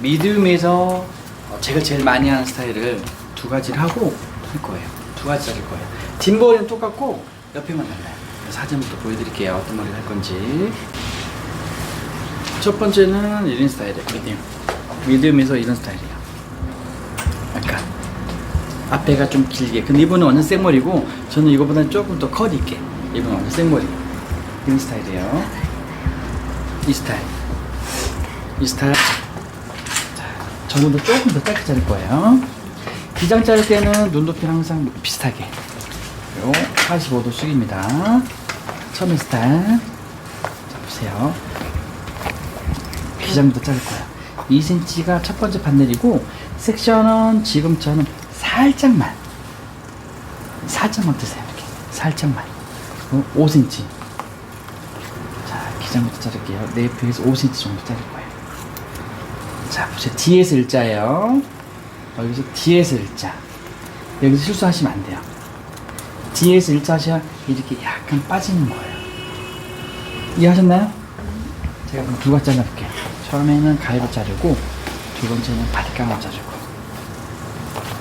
미디움에서 어, 제가 제일 많이 하는 스타일을 두 가지를 하고 할 거예요. 두 가지 자를 거예요. 뒷머리는 똑같고 옆에만 달라요. 사진부터 보여드릴게요. 어떤 머리를 할 건지. 첫 번째는 이런 스타일이에요. 미디움. 미디움에서 이런 스타일이에요. 약간 앞에가 좀 길게. 근데 이분은 완전 생머리고 저는 이거보다는 조금 더 컷 있게. 이분은 완전 생머리. 이런 스타일이에요. 이 스타일. 이 스타일. 자, 저보다 조금 더 짧게 자를 거예요. 기장 자를 때는 눈높이랑 항상 비슷하게. 요 45도 숙입니다. 처음에 스타일. 자, 보세요. 기장부터 자를 거야. 2cm가 첫 번째 판넬이고, 섹션은 지금처럼 살짝만. 살짝만 드세요. 이렇게. 살짝만. 5cm. 자, 기장부터 자를게요. 네이프에서 5cm 정도 자를 거예요. 자, 보세요. 뒤에서 일자예요. 여기서 뒤에서 일자. 여기서 실수하시면 안 돼요. 뒤에서 일자 하셔야 이렇게 약간 빠지는 거예요. 이해하셨나요? 제가 그럼 두 가지 잘라볼게요. 처음에는 가위로 자르고, 두 번째는 바디감으로 자르고.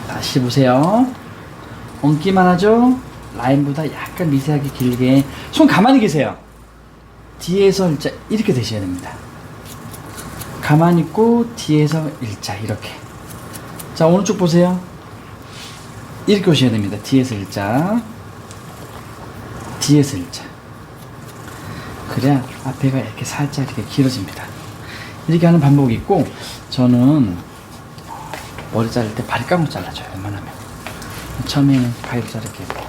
다시 보세요. 엉기만 하죠? 라인보다 약간 미세하게 길게. 손 가만히 계세요. 뒤에서 일자, 이렇게 되셔야 됩니다. 가만히 있고, 뒤에서 일자, 이렇게. 자, 오른쪽 보세요. 이렇게 오셔야 됩니다. 뒤에서 일자. 뒤에서 일자. 그래야 앞에가 이렇게 살짝 이렇게 길어집니다. 이렇게 하는 방법이 있고, 저는 머리 자를 때 바리깡으로 잘라줘요. 웬만하면. 처음에는 가위로 자를게요.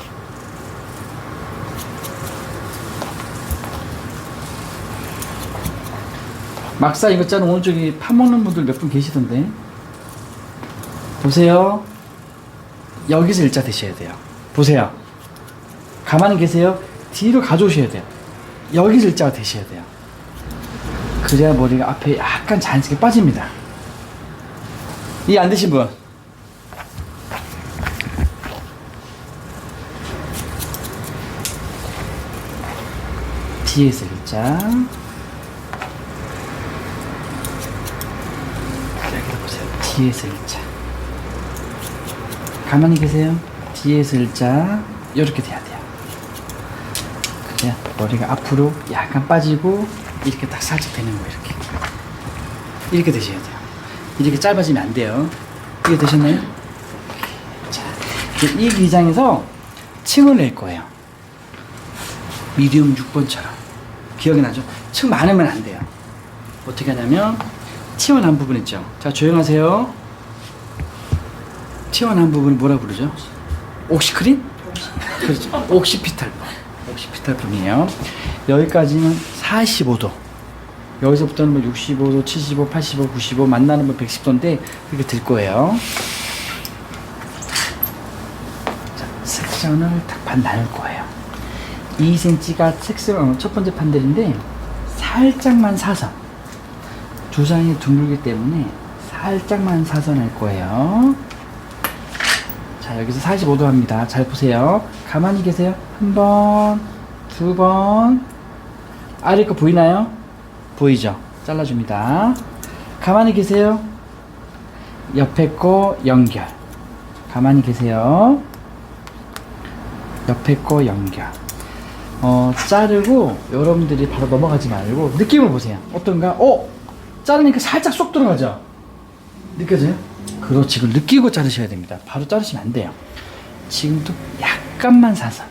막상 이거 자는 오른쪽에 파먹는 분들 몇 분 계시던데. 보세요. 여기서 일자 되셔야 돼요. 보세요. 가만히 계세요. 뒤로 가져오셔야 돼요. 여기서 일자가 되셔야 돼요. 그래야 머리가 앞에 약간 자연스럽게 빠집니다. 이해 안 되신 분? 뒤에서 일자. 여기다 보세요. 뒤에서 일자. 가만히 계세요. 뒤에서 일자. 이렇게 돼야 돼요. 그래야 머리가 앞으로 약간 빠지고 이렇게 딱 살짝 되는 거예요. 이렇게. 이렇게 되셔야 돼요. 이렇게 짧아지면 안 돼요. 이게 되셨나요? 자, 이 기장에서 층을 낼 거예요. 미디움 6번처럼. 기억이 나죠? 층 많으면 안 돼요. 어떻게 하냐면, 튀어나온 부분 있죠? 자, 조용하세요. 튀어나온 부분을 뭐라 부르죠? 옥시크린? 그렇죠. 옥시피탈분. 옥시피탈 분이에요. 여기까지는 45도. 여기서부터는 뭐 65도, 75, 85, 95 만나는 뭐 110도인데 이렇게 들 거예요. 자, 섹션을 딱반 나눌 거예요. 2cm가 섹션 어, 첫 번째 판들인데 살짝만 사선. 두 장이 둥글기 때문에 살짝만 사선할 거예요. 자, 여기서 45도 합니다. 잘 보세요. 가만히 계세요. 한 번, 두 번. 아래 거 보이나요? 보이죠? 잘라줍니다. 가만히 계세요. 옆에 거 연결. 가만히 계세요. 옆에 거 연결. 어, 자르고 여러분들이 바로 넘어가지 말고 느낌을 보세요. 어떤가? 어? 자르니까 살짝 쏙 들어가죠? 느껴져요? 그렇지. 그걸 느끼고 자르셔야 됩니다. 바로 자르시면 안 돼요. 지금도 약간만 사선.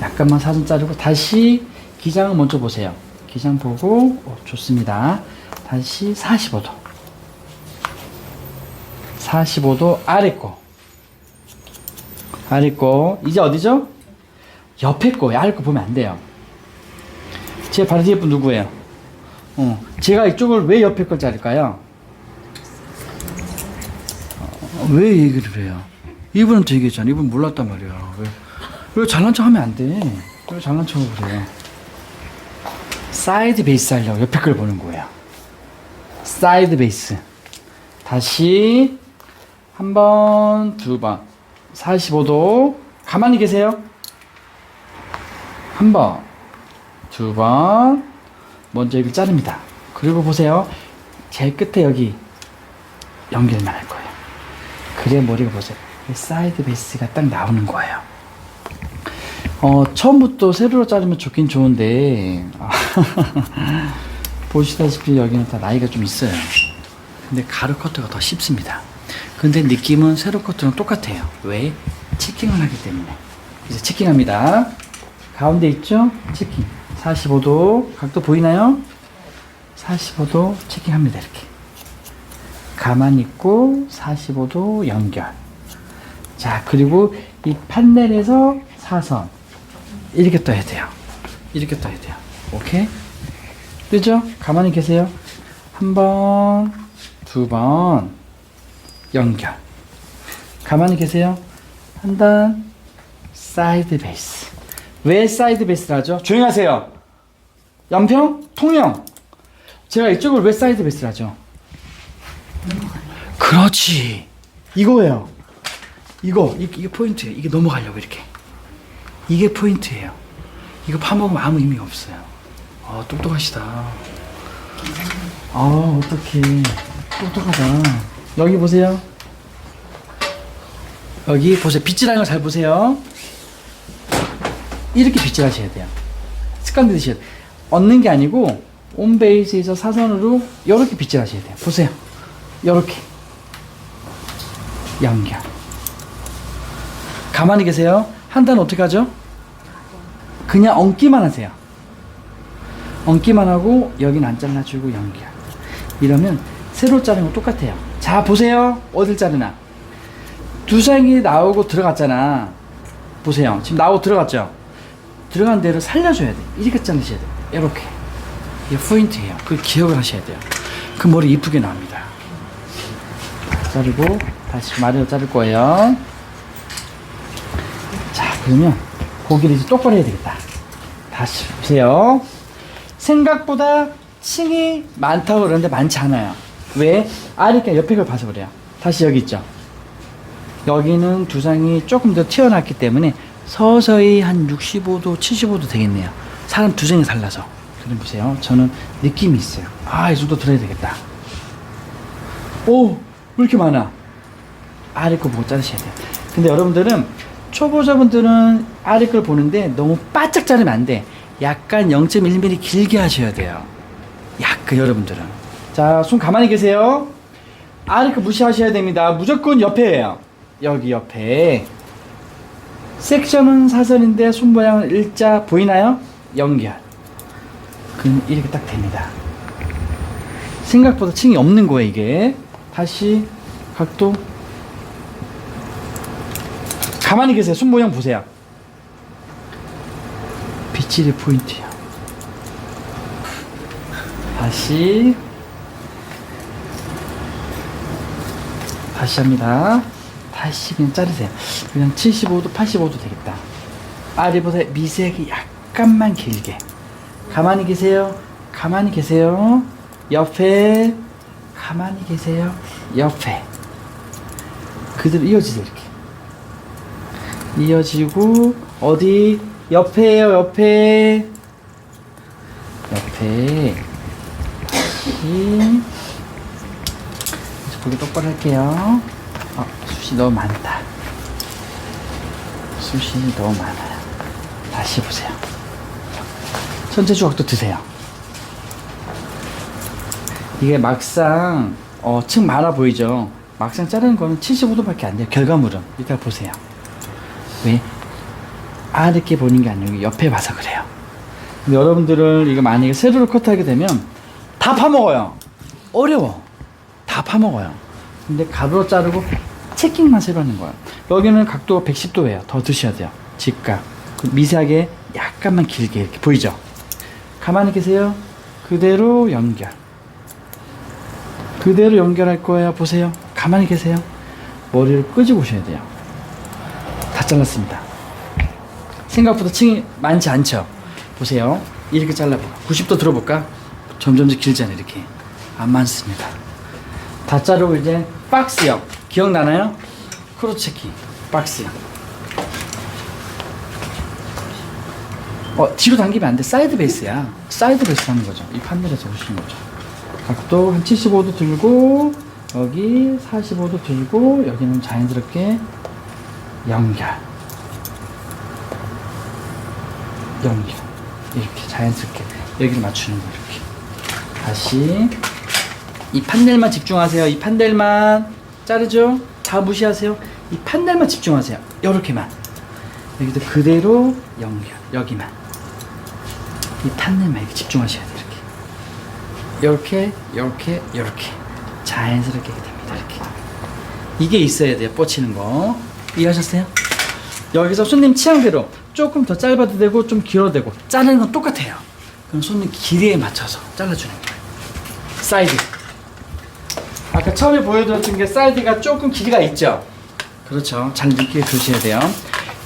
약간만 사선 자르고 다시 기장을 먼저 보세요. 기장 보고 어, 좋습니다. 다시 45도. 45도 아래 거. 아래 거. 이제 어디죠? 옆에 거예요. 아래 거 보면 안 돼요. 제 바로 뒤에 분 누구예요? 어, 제가 이쪽을 왜 옆에 걸 자를까요? 어, 왜 얘기를 해요? 이분은 저 얘기했잖아. 이분 몰랐단 말이야. 왜, 왜 잘난 척 하면 안 돼? 왜 잘난 척을 그래요? 사이드 베이스 하려고 옆에 걸 보는 거예요. 사이드 베이스. 다시 한 번, 두 번. 45도. 가만히 계세요. 한 번, 두 번. 먼저 여기 자릅니다. 그리고 보세요. 제일 끝에 여기 연결만 할 거예요. 그래 머리가 보세요. 이 사이드 베이스가 딱 나오는 거예요. 어, 처음부터 세로로 자르면 좋긴 좋은데, 아, 보시다시피 여기는 다 나이가 좀 있어요. 근데 가루 커트가 더 쉽습니다. 근데 느낌은 세로 커트랑 똑같아요. 왜? 체킹을 하기 때문에. 이제 체킹합니다. 가운데 있죠? 체킹. 45도. 각도 보이나요? 45도 체킹합니다. 이렇게. 가만히 있고 45도 연결. 자, 그리고 이 판넬에서 사선. 이렇게 떠야 돼요. 이렇게 떠야 돼요. 오케이? 뜨죠? 가만히 계세요. 한 번, 두 번, 연결. 가만히 계세요. 한 단, 사이드 베이스. 왜 사이드 베이스를 하죠? 조용히 하세요. 연평, 통영. 제가 이쪽을 왜 사이드 베이스를 하죠? 그렇지. 이거예요. 이거, 이, 이게 포인트예요. 이게 넘어가려고 이렇게. 이게 포인트예요. 이거 파먹으면 아무 의미가 없어요. 아, 똑똑하시다. 아, 어떡해. 똑똑하다. 여기 보세요. 여기 보세요. 빗질하는 거 잘 보세요. 이렇게 빗질하셔야 돼요. 습관 들이셔야 돼요. 얻는 게 아니고, 온 베이스에서 사선으로 이렇게 빗질하셔야 돼요. 보세요. 이렇게. 연결. 가만히 계세요. 한 단 어떻게 하죠? 그냥 얹기만 하세요. 얹기만 하고 여긴 안 잘라주고 연결. 이러면 새로 자른 거 똑같아요. 자 보세요. 어딜 자르나. 두상이 나오고 들어갔잖아. 보세요. 지금 나오고 들어갔죠? 들어간 데를 살려줘야 돼. 이렇게 자르셔야 돼. 이렇게. 이게 포인트예요. 그 기억을 하셔야 돼요. 그 머리 이쁘게 나옵니다. 자르고 다시 마리로 자를 거예요. 자, 그러면 고기를 이제 똑바로 해야 되겠다. 다시 보세요. 생각보다 층이 많다고 그러는데 많지 않아요. 왜? 아리까 옆에 걸 봐서 그래요. 다시 여기 있죠. 여기는 두상이 조금 더 튀어났기 때문에 서서히 한 65도, 75도 되겠네요. 사람 두상이 달라서. 그럼 보세요. 저는 느낌이 있어요. 아, 이 정도 들어야 되겠다. 오, 왜 이렇게 많아? 아래 거 보고 자르셔야 돼요. 근데 여러분들은 초보자분들은 아래 걸 보는데 너무 바짝 자르면 안 돼. 약간 0.1mm 길게 하셔야 돼요. 약간 여러분들은. 자, 손 가만히 계세요. 아래 거 무시하셔야 됩니다. 무조건 옆에예요. 여기 옆에. 섹션은 사선인데 손 모양은 일자 보이나요? 연결. 그럼 이렇게 딱 됩니다. 생각보다 층이 없는 거예요, 이게. 다시 각도 가만히 계세요. 손 모양 보세요. 빗질의 포인트야. 다시 다시 합니다. 다시 그냥 자르세요. 그냥 75도, 85도 되겠다. 아래보다 미세하게 약간만 길게. 가만히 계세요. 가만히 계세요. 옆에 가만히 계세요. 옆에 그대로 이어지세요 이렇게. 이어지고 어디 옆에요 옆에 옆에 다시 보기 똑바로 할게요 어, 숱이 너무 많다 숱이 너무 많아요 다시 보세요 전체 조각도 드세요 이게 막상 어, 층 많아 보이죠 막상 자르는 거는 75도밖에 안 돼요 결과물은 이따 보세요 왜? 아랫게 보는 게 아니고 옆에 봐서 그래요. 근데 여러분들은 이거 만약에 세로로 커트하게 되면 다 파먹어요. 어려워. 다 파먹어요. 근데 가로로 자르고 체킹만 세로 하는 거예요. 여기는 각도가 110도예요. 더 드셔야 돼요. 직각. 그 미세하게 약간만 길게 이렇게 보이죠? 가만히 계세요. 그대로 연결. 그대로 연결할 거예요. 보세요. 가만히 계세요. 머리를 끄집어 오셔야 돼요. 다 잘랐습니다. 생각보다 층이 많지 않죠? 보세요. 이렇게 잘라봐. 90도 들어볼까? 점점 더 길잖아요, 이렇게. 안 많습니다. 다 자르고 이제 박스형. 기억나나요? 크로체키. 박스형. 어, 뒤로 당기면 안 돼. 사이드 베이스야. 사이드 베이스 하는 거죠. 이 판넬에서 보시는 거죠. 각도 한 75도 들고 여기 45도 들고 여기는 자연스럽게 연결 연결 이렇게 자연스럽게 여기를 맞추는 거 이렇게 다시 이 판넬만 집중하세요 이 판넬만 자르죠? 다 무시하세요. 이 판넬만 집중하세요. 요렇게만. 여기도 그대로 연결. 여기만. 이 판넬만 이렇게 집중하셔야 돼요 이렇게. 이렇게 이렇게 이렇게. 자연스럽게 됩니다 이렇게. 이게 있어야 돼요 뻗치는 거. 이해하셨어요? 여기서 손님 취향대로 조금 더 짧아도 되고 좀 길어도 되고 자르는 건 똑같아요. 그럼 손님 길이에 맞춰서 잘라주는 거예요. 사이드 아까 처음에 보여드렸던 게 사이드가 조금 길이가 있죠? 그렇죠. 잘 느끼게 두셔야 돼요.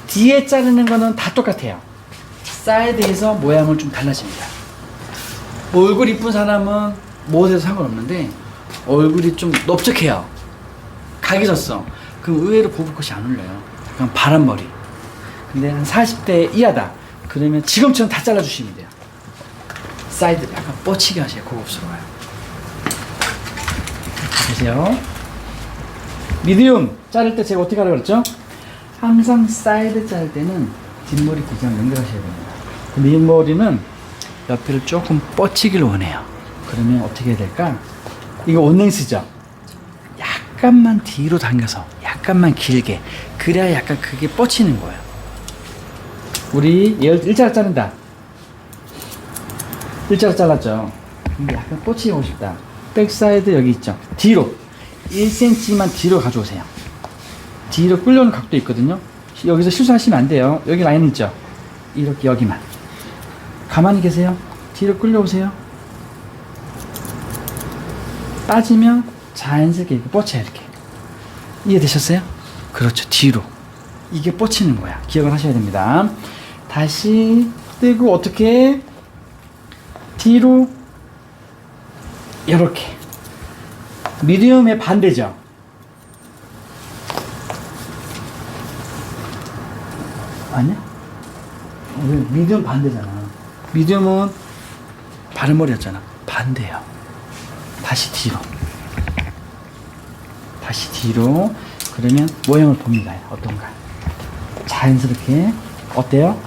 뒤에 자르는 거는 다 똑같아요. 사이드에서 모양을 좀 달라집니다. 얼굴 이쁜 사람은 못해도 상관없는데 얼굴이 좀 넓적해요. 각이 졌어. 그럼 의외로 보브컷이 안 어울려요. 약간 바람머리. 근데 한 40대 이하다. 그러면 지금처럼 다 잘라주시면 돼요. 사이드 약간 뻗치게 하셔야 고급스러워요 보세요. 미디움 자를 때 제가 어떻게 하라고 그랬죠? 항상 사이드 자를 때는 뒷머리 기장 연결하셔야 됩니다. 밑머리는 옆에를 조금 뻗치길 원해요. 그러면 어떻게 해야 될까? 이거 원랭스죠? 약간만 뒤로 당겨서 약간만 길게 그래야 약간 그게 뻗치는 거예요. 우리 얘 일자로 자른다. 일자로 잘랐죠? 근데 약간 뻗치게 하고 싶다 백사이드 여기 있죠? 뒤로. 1cm만 뒤로 가져오세요. 뒤로 끌려오는 각도 있거든요. 여기서 실수하시면 안 돼요. 여기 라인 있죠? 이렇게 여기만. 가만히 계세요. 뒤로 끌려오세요. 빠지면 자연스럽게 이렇게 뻗쳐요 이렇게. 이해되셨어요? 그렇죠. 뒤로. 이게 뻗치는 거야. 기억을 하셔야 됩니다. 다시 뜨고 어떻게? 뒤로 이렇게. 미디움의 반대죠. 아니야? 왜 미디움 반대잖아. 미디움은 바른머리였잖아. 반대요 다시 뒤로. 다시 뒤로. 그러면 모양을 봅니다. 어떤가. 자연스럽게. 어때요?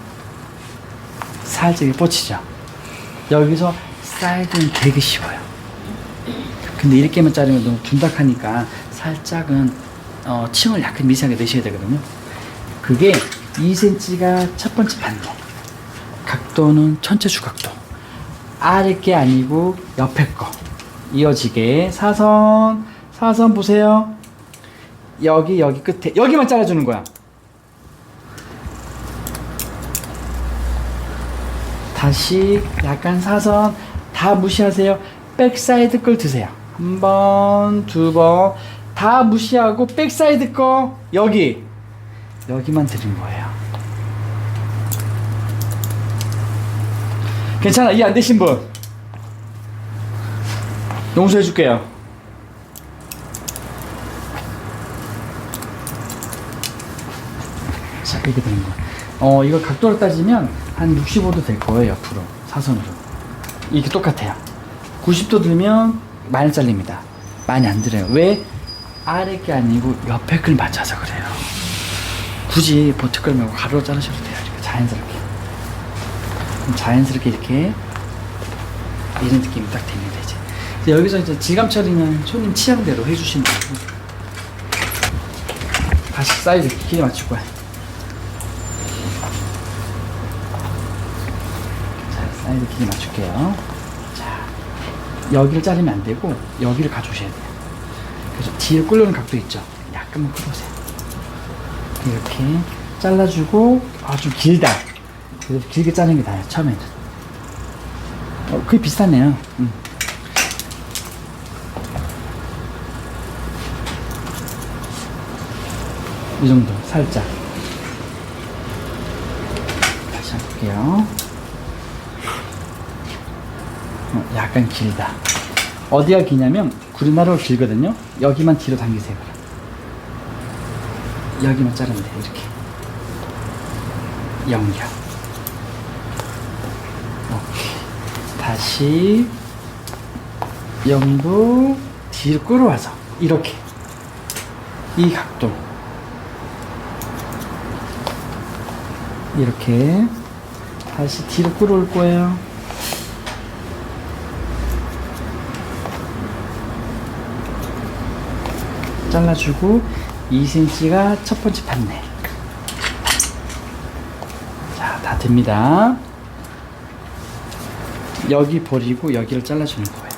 살짝 뻗치죠. 여기서 사이드는 되게 쉬워요 근데 이렇게만 자르면 너무 둔탁하니까 살짝은 어, 층을 약간 미세하게 내셔야 되거든요. 그게 2cm가 첫 번째 반대 각도는 전체 주각도 아래 게 아니고 옆에 거 이어지게 사선 사선 보세요. 여기 여기 끝에 여기만 잘라주는 거야. 다시 약간 사선 다 무시하세요. 백사이드 걸 드세요 한 번 두 번 다 무시하고 백사이드 거 여기. 여기만 드린 거예요. 괜찮아 이해 안 되신 분. 용서해 줄게요. 자 이렇게 되는 거야 어 이거 각도를 따지면 한 65도 될 거예요 옆으로. 사선으로. 이게 똑같아요. 90도 들면 많이 잘립니다. 많이 안 들어요. 왜? 아래 게 아니고 옆에 걸 맞춰서 그래요. 굳이 버티컬 말고 가로로 자르셔도 돼요. 이렇게 자연스럽게. 자연스럽게 이렇게 이런 느낌이 딱 됩니다 이제 이제 여기서 이제 질감 처리는 손님 취향대로 해주시면 되고. 다시 사이즈 길게 맞추고요. 자 사이즈 길게 맞출게요. 자 여기를 자르면 안 되고 여기를 가져오셔야 돼요. 그래서 뒤에 끌려오는 각도 있죠? 약간만 끌어오세요. 이렇게 잘라주고 아 좀 길다. 그래도 길게 자르는 게 나아요 처음에는. 어, 그게 비슷하네요. 음. 이 정도 살짝. 다시 어, 약간 길다. 어디가 기냐면 구리나루가 길거든요. 여기만 뒤로 당기세요. 그럼. 여기만 자르면 돼요 이렇게. 연결. 오케이. 다시 영도 뒤로 끌어와서 이렇게. 이 각도 이렇게. 다시 뒤로 끌어올 거예요. 잘라주고 2cm가 첫 번째 판넬. 자, 다 됩니다. 여기 버리고 여기를 잘라주는 거예요.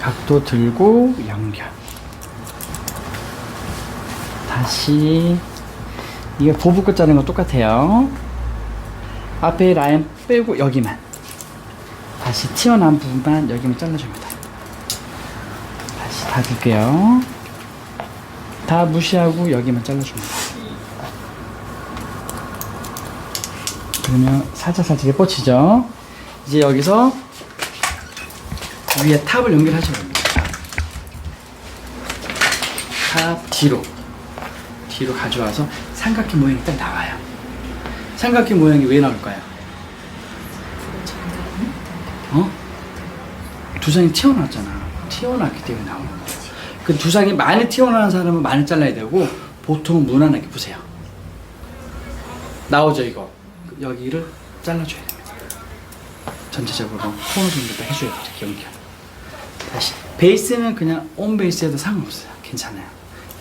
각도 들고 연결. 다시 이게 보부컷 자르는 거 똑같아요. 앞에 라인 빼고 여기만. 다시 튀어나온 부분만 여기만 잘라줍니다. 다시 닫을게요. 다 무시하고 여기만 잘라줍니다. 그러면 살짝 살짝 뻗치죠. 이제 여기서 위에 탑을 연결하셔야 됩니다. 탑 뒤로 뒤로 가져와서 삼각형 모양이 딱 나와요. 삼각형 모양이 왜 나올까요? 어? 두상이 튀어나왔잖아. 튀어나왔기 때문에 나오는 거야. 그 두상이 많이 튀어나온 사람은 많이 잘라야 되고 보통은 무난하게 보세요. 나오죠 이거. 여기를 잘라줘야 됩니다. 전체적으로 정도 다 해줘야 돼요. 이렇게 연결. 다시 베이스는 그냥 온 베이스 해도 상관없어요. 괜찮아요.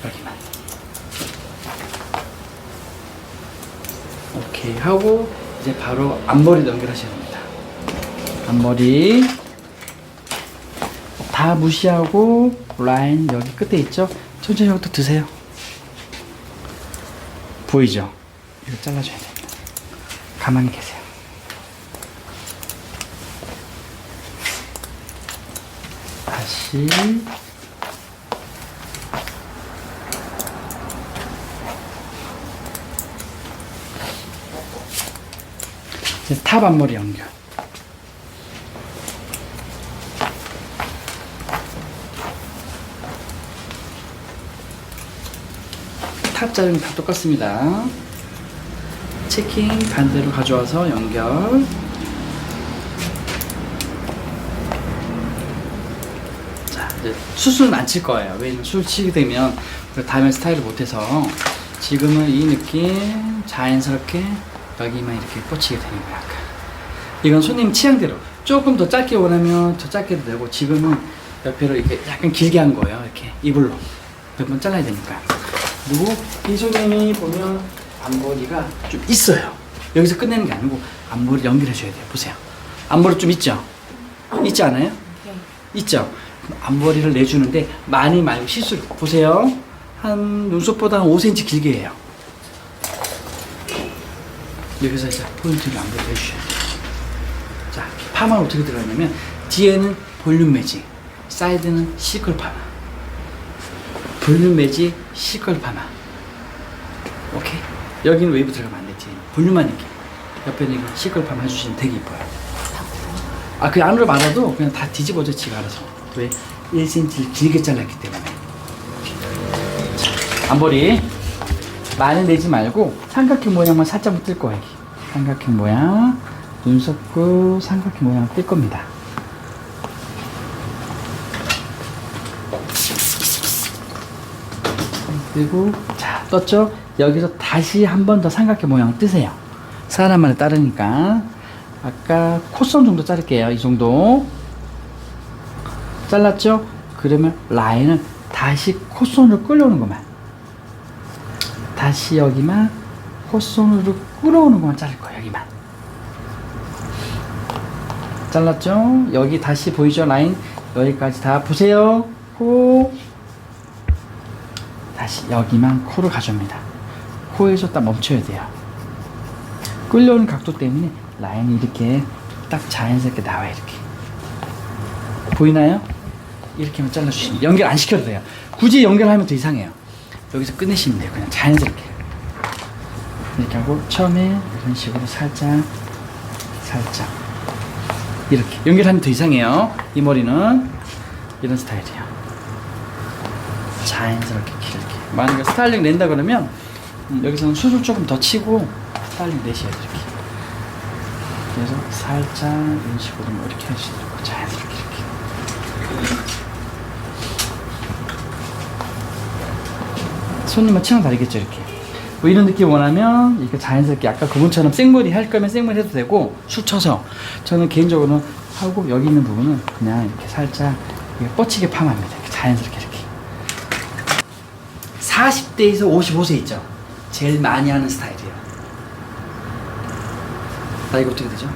여기만. 오케이 하고 이제 바로 앞머리 연결하셔야 됩니다. 앞머리 다 무시하고 라인 여기 끝에 있죠? 천천히 이것도 드세요. 보이죠? 이거 잘라줘야 됩니다. 가만히 계세요. 다시 이제 탑 앞머리 연결. 탑 자르는 다 똑같습니다. 체킹 반대로 가져와서 연결. 자, 이제 수술은 안 칠 거예요. 왜냐면 술 치게 되면 그 다음에 스타일을 못해서 지금은 이 느낌 자연스럽게 여기만 이렇게 꽂히게 되는 거야. 약간. 이건 손님 취향대로 조금 더 짧게 원하면 더 짧게도 되고 지금은 옆에로 이렇게 약간 길게 한 거예요. 이렇게 이불로 몇 번 잘라야 되니까. 그리고 이 손님이 보면 앞머리가 좀 있어요. 여기서 끝내는 게 아니고 앞머리 연결해줘야 돼요. 보세요. 앞머리 좀 있죠? 있지 않아요? 있죠? 그럼 앞머리를 내주는데 많이 말고 실수로 보세요. 한 눈썹보다 한 5cm 길게 해요. 여기서 이제 포인트를 안으로 해주셔야 돼요. 자, 파마는 어떻게 들어가냐면 뒤에는 볼륨 매직, 사이드는 시컬 파마. 볼륨 매직, 시컬 파마. 오케이? 여기는 웨이브 들어가면 안 되지. 볼륨만 있게. 옆에는 이거 시컬 파마 해주시면 되게 이뻐요. 아, 그 안으로 말아도 그냥 다 뒤집어져, 지가 알아서. 왜? 1cm를 길게 잘랐기 때문에. 자, 앞머리. 많이 내지 말고 삼각형 모양만 살짝만 뜰 거예요. 삼각형 모양, 눈썹구 삼각형 모양 뜰 겁니다. 그리고 자 떴죠? 여기서 다시 한 번 더 삼각형 모양 뜨세요. 사람만에 따르니까 아까 콧선 정도 자를게요. 이 정도 잘랐죠? 그러면 라인을 다시 콧선으로 끌어오는 것만 다시 여기만 콧손으로 끌어오는 것만 자를 거예요. 여기만. 잘랐죠? 여기 다시 보이죠? 라인 여기까지 다 보세요. 코 다시 여기만 코를 가져옵니다. 코에서 딱 멈춰야 돼요. 끌려오는 각도 때문에 라인이 이렇게 딱 자연스럽게 나와요. 이렇게 보이나요? 이렇게만 잘라주시면 연결 안 시켜도 돼요. 굳이 연결하면 더 이상해요. 여기서 끝내시면 돼요. 그냥 자연스럽게. 이렇게 하고 처음에 이런 식으로 살짝 살짝 이렇게 연결하면 더 이상해요. 이 머리는 이런 스타일이에요. 자연스럽게 길게. 만약에 스타일링 낸다 그러면 음, 여기서는 수술 조금 더 치고 스타일링 내셔야 돼요. 이렇게. 그래서 살짝 이런 식으로 뭐 이렇게 해주시면 되고 자연스럽게 이렇게. 손님은 취향 다르겠죠 이렇게. 뭐 이런 느낌 원하면 이렇게 자연스럽게 아까 그분처럼 생머리 할 거면 생머리 해도 되고 술 쳐서 저는 개인적으로는 하고 여기 있는 부분은 그냥 이렇게 살짝 이게 뻗치게 파마합니다. 이렇게 자연스럽게. 40대에서 55세 있죠 제일 많이 하는 스타일이에요 나 이거 어떻게 되죠?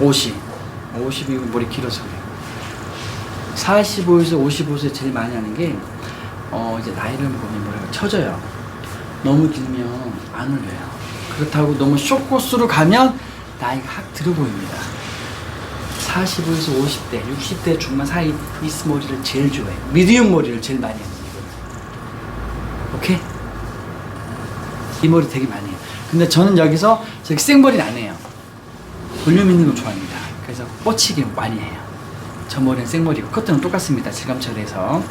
50 50이면 머리 길어서 그래요 45에서 55세 제일 많이 하는 게, 어, 이제 나이를 먹으면 뭐랄까, 처져요. 너무 길면 안 어울려요. 그렇다고 너무 쇼코스로 가면 나이가 확 들어 보입니다. 45에서 50대, 60대 중반 사이 이 머리를 제일 좋아해요. 미디엄 머리를 제일 많이. 이거는. 오케이? 이 머리 되게 많이 해요. 근데 저는 여기서 저기 생머리는 안 해요. 볼륨 있는 거 좋아합니다. 그래서 뻗치기 많이 해요. 저 머리는 생머리고 커트는 똑같습니다. 질감 처리해서